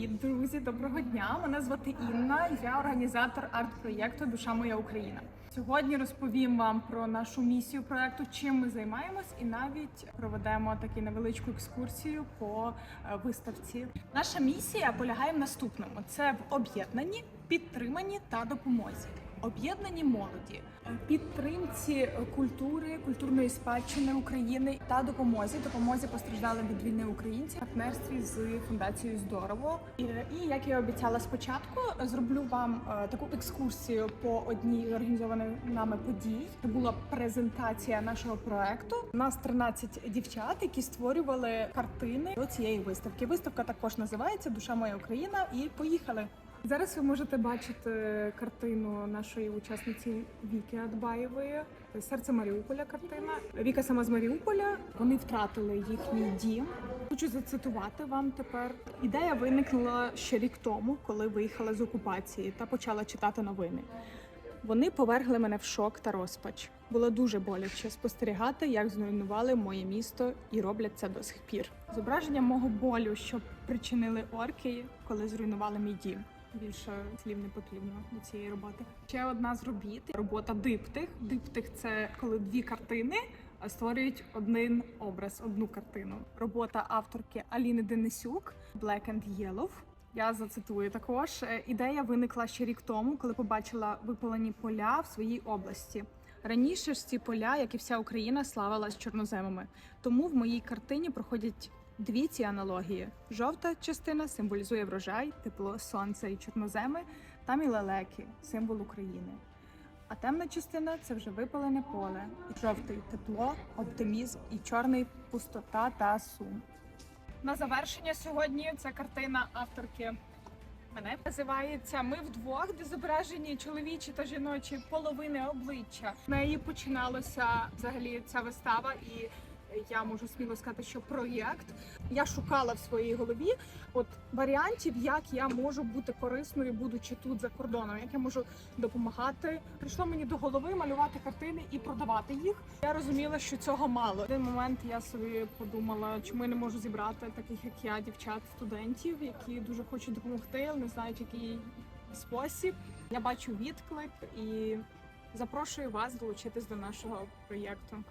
Привіт, друзі! Доброго дня! Мене звати Інна. Я організатор арт-проєкту Душа моя Україна. Сьогодні розповім вам про нашу місію проекту, чим ми займаємось, і навіть проведемо таку невеличку екскурсію по е, виставці. Наша місія полягає в наступному: це в об'єднанні, підтриманні та допомозі. Об'єднані молоді, е, підтримці культури, культурної спадщини України та допомозі, допомозі постраждалим від війни українців, партнерстві з фундацією Здорово. І, як я обіцяла спочатку, зроблю вам е, таку екскурсію по одній з організованих нами подій. Це була презентація нашого проекту. Нас 13 дівчат, які створювали картини до цієї виставки. Виставка також називається Душа моя Україна. І поїхали. Зараз ви можете бачити картину нашої учасниці Віки Адбаєвої. Серце Маріуполя картина. Віка сама з Маріуполя. Вони втратили їхній дім. Хочу зацитувати вам тепер. Ідея виникла ще рік тому, коли виїхала з окупації та почала читати новини. Вони повергли мене в шок та розпач. Було дуже боляче спостерігати, як зруйнували моє місто і роблять це до сих пір. Зображення мого болю, що причинили орки, коли зруйнували мій дім. Більше слів не потрібно до цієї роботи. Ще одна з робіт робота диптих. Диптих це коли дві картини створюють один образ, одну картину. Робота авторки Аліни Денисюк Black and Yellow. Я зацитую також. Ідея виникла ще рік тому, коли побачила випалені поля в своїй області. Раніше ж ці поля, як і вся Україна, славилась чорноземами. Тому в моїй картині проходять дві ці аналогії: жовта частина символізує врожай, тепло, сонце і чорноземи, там і лелеки, символ України. А темна частина це вже випалене поле. Жовтий тепло, оптимізм і чорний пустота та сум. На завершення сьогодні ця картина авторки мене називається Ми вдвох, де зображені чоловічі та жіночі половини обличчя. В неї починалася взагалі ця вистава, і я можу сміло сказати, що проєкт я шукала в своїй голові от варіантів, як я можу бути корисною, будучи тут за кордоном, як я можу допомагати. Прийшло мені до голови малювати картини і продавати їх. Я розуміла, що цього мало. В один момент я собі подумала, чому я не можу зібрати таких, як я, дівчат, студентів, які дуже хочуть допомогти, але не знають, який спосіб. Я бачу відклик і запрошую вас долучитись до нашого проєкту.